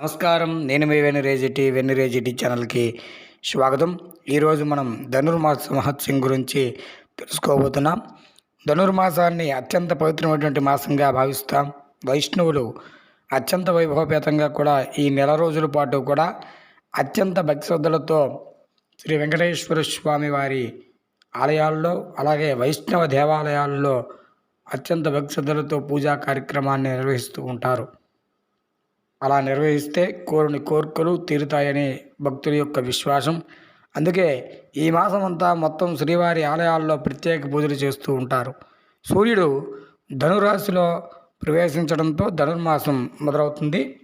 నమస్కారం. నేను మీ వెన్నురేజిటి వెన్నురేజిటి ఛానల్కి స్వాగతం. ఈరోజు మనం ధనుర్మాస మహత్యం గురించి తెలుసుకోబోతున్నాం. ధనుర్మాసాన్ని అత్యంత పవిత్రమైనటువంటి మాసంగా భావిస్తాం. వైష్ణవులు అత్యంత వైభవపేతంగా కూడా ఈ నెల రోజుల పాటు కూడా అత్యంత భక్తి శ్రద్ధలతో శ్రీ వెంకటేశ్వర స్వామి వారి ఆలయాల్లో అలాగే వైష్ణవ దేవాలయాల్లో అత్యంత భక్తి శ్రద్ధలతో పూజా కార్యక్రమాన్ని నిర్వహిస్తూ ఉంటారు. అలా నిర్వహిస్తే కోరుని కోరికలు తీరుతాయని భక్తుల యొక్క విశ్వాసం. అందుకే ఈ మాసం అంతా మొత్తం శ్రీవారి ఆలయాల్లో ప్రత్యేక పూజలు చేస్తూ ఉంటారు. సూర్యుడు ధనురాశిలో ప్రవేశించడంతో ధనుర్మాసం మొదలవుతుంది.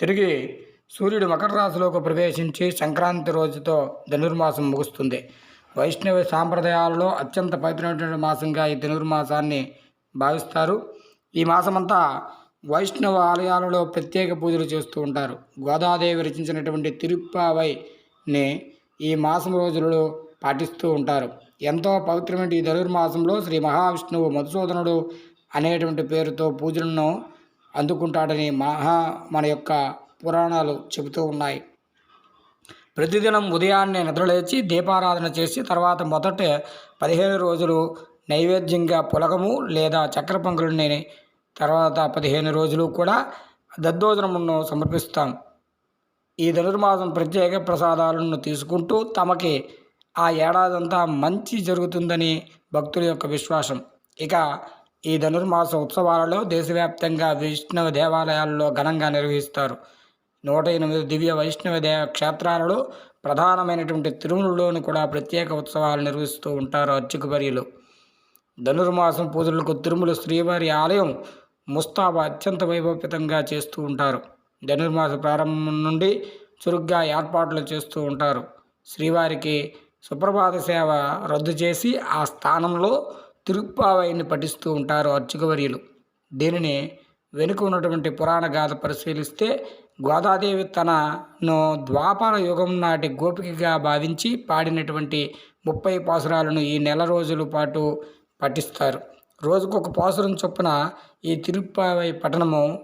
తిరిగి సూర్యుడు మకర రాశిలోకి ప్రవేశించి సంక్రాంతి రోజుతో ధనుర్మాసం ముగుస్తుంది. వైష్ణవ సాంప్రదాయాలలో అత్యంత పవిత్రమైనటువంటి మాసంగా ఈ ధనుర్మాసాన్ని భావిస్తారు. ఈ మాసమంతా వైష్ణవ ఆలయాలలో ప్రత్యేక పూజలు చేస్తూ ఉంటారు. గోదాదేవి రచించినటువంటి తిరుప్పావైని ఈ మాసం రోజులలో పాటిస్తూ ఉంటారు. ఎంతో పవిత్రమైన ఈ ధనుర్మాసంలో శ్రీ మహావిష్ణువు మధుసూదనుడు అనేటువంటి పేరుతో పూజలను అందుకుంటాడని మహా మన యొక్క పురాణాలు చెబుతూ ఉన్నాయి. ప్రతిదినం ఉదయాన్నే నిద్రలేచి దీపారాధన చేసి తర్వాత మొదట పదిహేను రోజులు నైవేద్యంగా పులగము లేదా చక్ర పొంగలుని తర్వాత పదిహేను రోజులు కూడా దద్దోజనమును సమర్పిస్తాం. ఈ ధనుర్మాసం ప్రత్యేక ప్రసాదాలను తీసుకుంటూ తమకి ఆ ఏడాదంతా మంచి జరుగుతుందని భక్తుల యొక్క విశ్వాసం. ఇక ఈ ధనుర్మాస ఉత్సవాలలో దేశవ్యాప్తంగా వైష్ణవ దేవాలయాల్లో ఘనంగా నిర్వహిస్తారు. నూట ఎనిమిది దివ్య వైష్ణవ దేవ క్షేత్రాలలో ప్రధానమైనటువంటి తిరుమలలోని కూడా ప్రత్యేక ఉత్సవాలు నిర్వహిస్తూ ఉంటారు అర్చకవర్యులు ధనుర్మాసం పూజలకు తిరుమల శ్రీవారి ఆలయం ముస్తాబా అత్యంత వైభవపేతంగా చేస్తూ ఉంటారు. ధనుర్మాస ప్రారంభం నుండి చురుగ్గా ఏర్పాట్లు చేస్తూ ఉంటారు. శ్రీవారికి సుప్రభాత సేవ రద్దు చేసి ఆ స్థానంలో తిరుప్పావైని పఠిస్తూ ఉంటారు అర్చకవర్యులు. దీనిని వెనుక ఉన్నటువంటి పురాణ గాథ పరిశీలిస్తే గోదాదేవి తనను ద్వాపర యుగం నాటి గోపికగా భావించి పాడినటువంటి ముప్పై పాసురాలను ఈ నెల రోజుల పాటు పఠిస్తారు. రోజుకొక పాసురం చొప్పున ఈ తిరుప్పావై పఠనము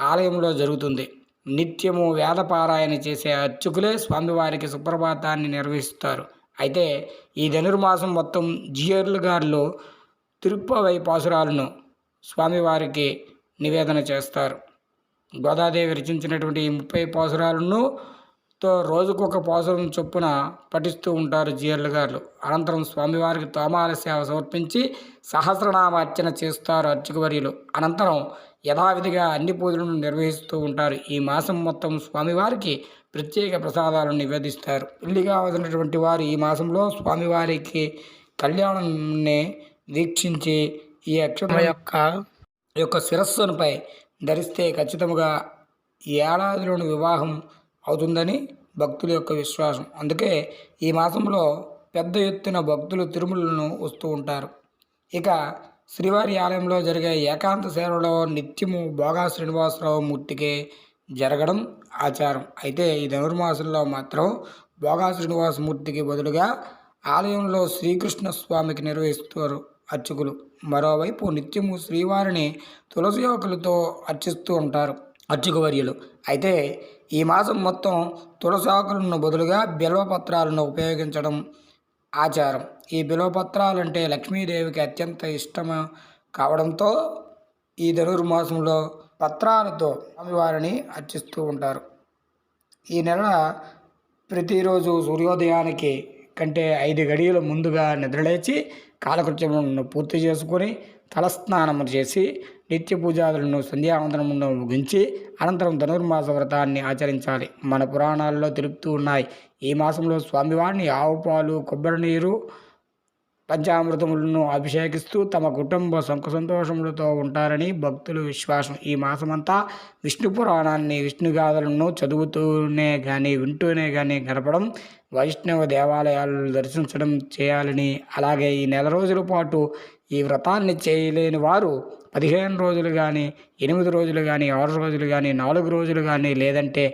ఆలయంలో జరుగుతుంది. నిత్యము వేదపారాయణ చేసే అర్చకులే స్వామివారికి సుప్రభాతాన్ని నిర్వహిస్తారు. అయితే ఈ ధనుర్మాసం మొత్తం జియర్లు గారిలో తిరుప్పవై పాసురాలను స్వామివారికి నివేదన చేస్తారు. గోదాదేవి రచించినటువంటి ఈ ముప్పై పాసురాలను తో రోజుకొక పాసురం చొప్పున పఠిస్తూ ఉంటారు జీర్లు గారు. అనంతరం స్వామివారికి తోమాల సేవ సమర్పించి సహస్రనామార్చన చేస్తారు అర్చకవర్యులు అనంతరం యథావిధిగా అన్ని పూజలను నిర్వహిస్తూ ఉంటారు. ఈ మాసం మొత్తం స్వామివారికి ప్రత్యేక ప్రసాదాలను నివేదిస్తారు. పెళ్ళిగా వదిలినటువంటి వారు ఈ మాసంలో స్వామివారికి కళ్యాణాన్ని వీక్షించి ఈ అక్షరం యొక్క యొక్క శిరస్సునిపై ధరిస్తే ఖచ్చితంగా ఈ ఏడాదిలోని వివాహం అవుతుందని భక్తుల యొక్క విశ్వాసం. అందుకే ఈ మాసంలో పెద్ద ఎత్తున భక్తులు తిరుమలను వస్తూ ఉంటారు. ఇక శ్రీవారి ఆలయంలో జరిగే ఏకాంత సేవలో నిత్యము భోగా శ్రీనివాసరావు మూర్తికి జరగడం ఆచారం. అయితే ఈ ధనుర్మాసంలో మాత్రం భోగా శ్రీనివాసమూర్తికి బదులుగా ఆలయంలో శ్రీకృష్ణ స్వామికి నిర్వహిస్తారు అర్చకులు. మరోవైపు నిత్యము శ్రీవారిని తులసి యువకులతో అర్చిస్తూ ఉంటారు అర్చకవర్యులు అయితే ఈ మాసం మొత్తం తులసాకులను బదులుగా బిల్వపత్రాలను ఉపయోగించడం ఆచారం. ఈ బిల్వపత్రాలంటే లక్ష్మీదేవికి అత్యంత ఇష్టం కావడంతో ఈ ధనుర్మాసంలో పత్రాలతో స్వామివారిని అర్చిస్తూ ఉంటారు. ఈ నెల ప్రతిరోజు సూర్యోదయానికి కంటే ఐదు గడియల ముందుగా నిద్రలేచి కాలకృత్యములను పూర్తి చేసుకొని తలస్నానము చేసి నిత్య పూజాదులను సంధ్యావందనమును ముగించి అనంతరం ధనుర్మాస వ్రతాన్ని ఆచరించాలి. మన పురాణాల్లో తెలుపుతూ ఉన్నాయి. ఈ మాసంలో స్వామివారిని ఆవు పాలు కొబ్బరి నీరు పంచామృతములను అభిషేకిస్తూ తమ కుటుంబ సుఖ సంతోషములతో ఉంటారని భక్తులు విశ్వాసం. ఈ మాసమంతా విష్ణు పురాణాన్ని విష్ణుగాథలను చదువుతూనే కానీ వింటూనే కానీ గడపడం వైష్ణవ దేవాలయాలను దర్శించడం చేయాలని అలాగే ఈ నెల రోజుల పాటు ఈ వ్రతాన్ని చేయలేని వారు పదిహేను రోజులు కానీ ఎనిమిది రోజులు కానీ ఆరు రోజులు కానీ నాలుగు రోజులు కానీ లేదంటే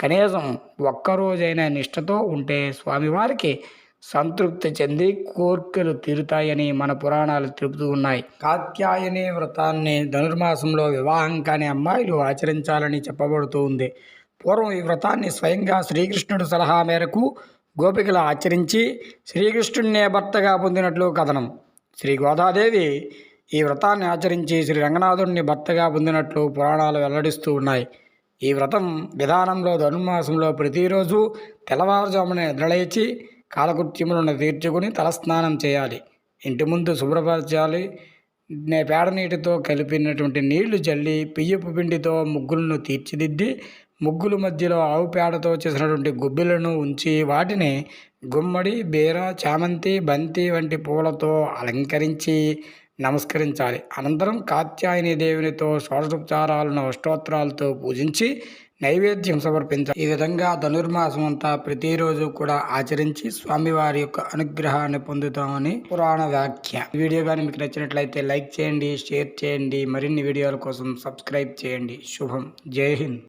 కనీసం ఒక్క నిష్టతో నిష్ఠతో ఉంటే స్వామివారికి సంతృప్తి చెంది కోర్కెలు తీరుతాయని మన పురాణాలు తెలుపుతూ ఉన్నాయి. కాత్యాయని వ్రతాన్ని ధనుర్మాసంలో వివాహం కాని అమ్మాయిలు ఆచరించాలని చెప్పబడుతూ ఉంది. పూర్వం ఈ వ్రతాన్ని స్వయంగా శ్రీకృష్ణుడు సలహా మేరకు గోపికలు ఆచరించి శ్రీకృష్ణుడినే భర్తగా పొందినట్లు కథనం. శ్రీ గోదాదేవి ఈ వ్రతాన్ని ఆచరించి శ్రీ రంగనాథుడిని భర్తగా పొందినట్లు పురాణాలు వెల్లడిస్తూ ఉన్నాయి. ఈ వ్రతం విధానంలో ధనుర్మాసంలో ప్రతిరోజు తెల్లవారుజామున నిద్రలేచి కాలకృత్యములను తీర్చుకుని తలస్నానం చేయాలి. ఇంటి ముందు శుభ్రపరచాలి. నే పేడ నీటితో కలిపినటువంటి నీళ్ళు చల్లి బియ్యపు పిండితో ముగ్గులను తీర్చిదిద్ది ముగ్గుల మధ్యలో ఆవు పేడతో చేసినటువంటి గుబ్బిలను ఉంచి వాటిని గుమ్మడి బీర చామంతి బంతి వంటి పూలతో అలంకరించి నమస్కరించాలి. అనంతరం కాత్యాయని దేవునితో షోడశోపచారాలను అష్టోత్తరాలతో పూజించి నైవేద్యం సమర్పించాలి ఈ విధంగా ధనుర్మాసం అంతా ప్రతిరోజు కూడా ఆచరించి స్వామివారి యొక్క అనుగ్రహాన్ని పొందుతామని పురాణ వ్యాఖ్య. వీడియో కానీ మీకు నచ్చినట్లయితే లైక్ చేయండి షేర్ చేయండి మరిన్ని వీడియోల కోసం సబ్స్క్రైబ్ చేయండి. శుభం. జై హింద్.